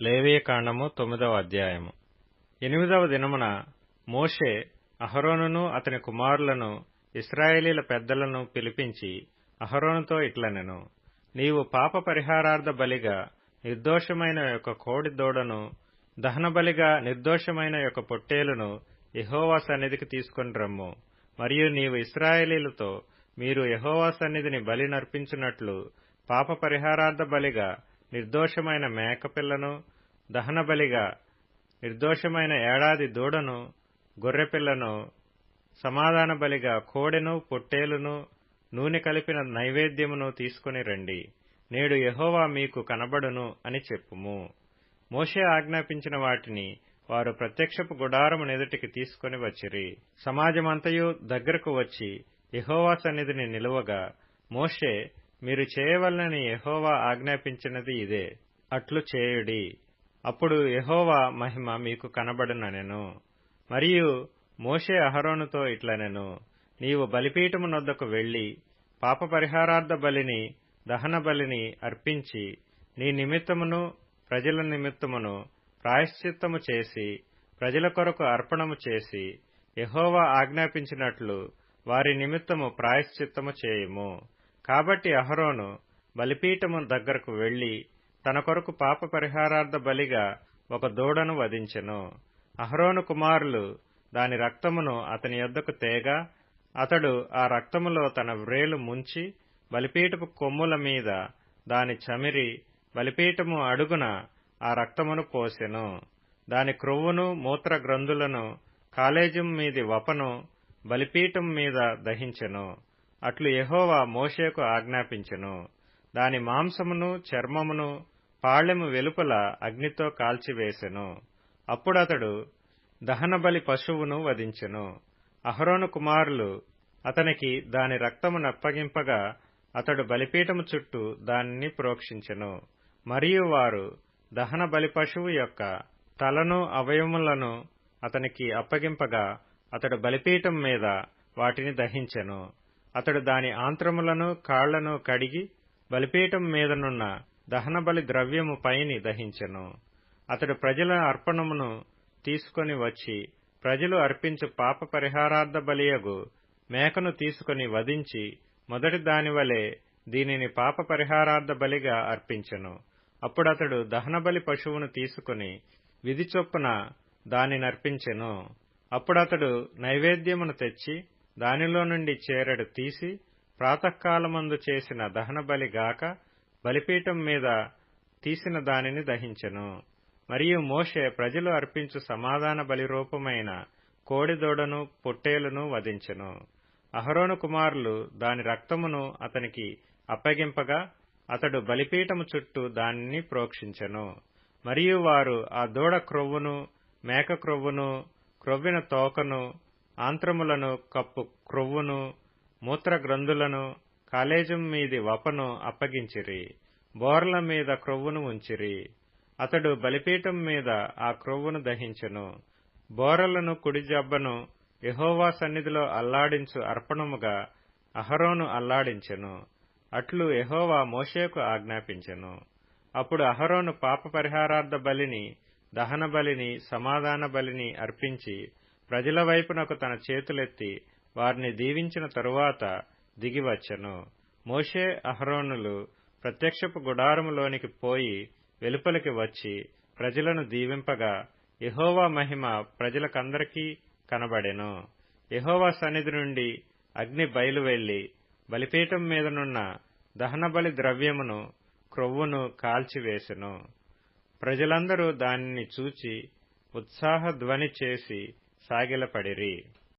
లేవీయకాండము తొమ్మిదవ అధ్యాయము. ఎనిమిదవ దినమున మోషే అహరోనును అతని కుమారులను ఇస్రాయేలీల పెద్దలను పిలిపించి అహరోనుతో ఇట్లనెను నీవు పాప పరిహారార్థ బలిగా నిర్దోషమైన యొక్క కోడి దూడను దహనబలిగా నిర్దోషమైన యొక్క పొట్టేలును యహోవా సన్నిధికి తీసుకొని రమ్ము. మరియు నీవు ఇస్రాయేలీలతో మీరు యహోవా సన్నిధిని బలి నర్పించినట్లు పాప పరిహారార్థ బలిగా నిర్దోషమైన మేకపిల్లను దహనబలిగా నిర్దోషమైన ఏడాది దూడను గొర్రెపిల్లను సమాధాన బలిగా కోడెను పొట్టేలును నూనె కలిపిన నైవేద్యమును తీసుకుని రండి. నేడు యహోవా మీకు కనబడును అని చెప్పుము. మోషే ఆజ్ఞాపించిన వాటిని వారు ప్రత్యక్షపు గుడారము నెదుటికి తీసుకుని వచ్చిరి. సమాజమంతయు దగ్గరకు వచ్చి యహోవా సన్నిధిని నిలువగా మోషే మీరు చేయవలనని యహోవా ఆజ్ఞాపించినది ఇదే. అట్లు చేయుడి. అప్పుడు యహోవా మహిమ మీకు కనబడుననెను. మరియు మోషే అహరోనుతో ఇట్లనెను. నీవు బలిపీఠము నొద్దకు వెళ్ళి పాప పరిహారార్థ బలిని దహన బలిని అర్పించి నీ నిమిత్తమును ప్రజల నిమిత్తమును ప్రాయశ్చిత్తము చేసి ప్రజల కొరకు అర్పణము చేసి యహోవా ఆజ్ఞాపించినట్లు వారి నిమిత్తము ప్రాయశ్చిత్తము చేయుము. కాబట్టి అహరోను బలిపీఠము దగ్గరకు వెళ్ళి తన కొరకు పాప పరిహారార్థ బలిగా ఒక దూడను వధించెను. అహరోను కుమారులు దాని రక్తమును అతని యొద్దకు తేగా అతడు ఆ రక్తములో తన వ్రేలు ముంచి బలిపీఠపు కొమ్ముల మీద దాని చమిరి బలిపీఠము అడుగున ఆ రక్తమును పోసెను. దాని క్రొవ్వును మూత్ర గ్రంథులను కాలేజం మీది వపను బలిపీఠం మీద దహించెను. అట్లు యెహోవా మోషేకు ఆజ్ఞాపించెను. దాని మాంసమును చర్మమును పాళ్ళెము వెలుపల అగ్నితో కాల్చివేసెను. అప్పుడతడు దహనబలి పశువును వధించెను. అహరోను కుమారులు అతనికి దాని రక్తము నప్పగింపగా అతడు బలిపీఠము చుట్టూ దానిని ప్రోక్షించెను. మరియు వారు దహన బలి పశువు యొక్క తలను అవయములను అతనికి అప్పగింపగా అతడు బలిపీఠం మీద వాటిని దహించెను. అతడు దాని ఆంత్రములను కాళ్ళను కడిగి బలిపీఠం మీదనున్న దహనబలి ద్రవ్యము పైని దహించెను. అతడు ప్రజల అర్పణమును తీసుకొని వచ్చి ప్రజలు అర్పించు పాప పరిహారార్థ బలియగు మేకను తీసుకుని వధించి మొదటి దానివలే దీనిని పాప పరిహారార్థ బలిగా అర్పించెను. అప్పుడతడు దహనబలి పశువును తీసుకుని విధి చొప్పున దానినర్పించెను. అప్పుడతడు నైవేద్యమును తెచ్చి దానిలో నుండి చేరడు తీసి ప్రాతకాలమందు చేసిన దహన గాక బలిపీఠం మీద తీసిన దానిని దహించెను. మరియు మోషే ప్రజలు అర్పించు సమాధాన బలిరూపమైన కోడిదోడను పొట్టేలును వధించెను. అహరోను కుమారులు దాని రక్తమును అతనికి అప్పగింపగా అతడు బలిపీఠము చుట్టూ దానిని ప్రోక్షించెను. మరియు వారు ఆ దూడ క్రొవ్వును మేక క్రొవ్వును క్రొవ్విన తోకను ఆంత్రములను కప్పు క్రొవ్వును మూత్రగ్రంథులను కాలేజం మీది వపను అప్పగించిరి. బోర్ల మీద క్రొవ్వును ఉంచిరి. అతడు బలిపీఠం మీద ఆ క్రొవ్వును దహించెను. బోరలను కుడి జబ్బను యహోవా సన్నిధిలో అల్లాడించు అర్పణముగా అహరోను అల్లాడించెను. అట్లు యహోవా మోషేకు ఆజ్ఞాపించెను. అప్పుడు అహరోను పాప పరిహారార్థ బలిని దహన బలిని సమాధాన బలిని అర్పించి ప్రజల వైపునకు తన చేతులెత్తి వారిని దీవించిన తరువాత దిగివచ్చెను. మోషే అహరోనులు ప్రత్యక్షపు గుడారములోనికి పోయి వెలుపలికి వచ్చి ప్రజలను దీవింపగా యహోవా మహిమ ప్రజలకందరికీ కనబడెను. యహోవా సన్నిధి నుండి అగ్ని బయలువెళ్ళి బలిపీఠం మీదనున్న దహనబలి ద్రవ్యమును క్రొవ్వును కాల్చివేసెను. ప్రజలందరూ దానిని చూచి ఉత్సాహ ధ్వని చేసి సాగిలపడిరి.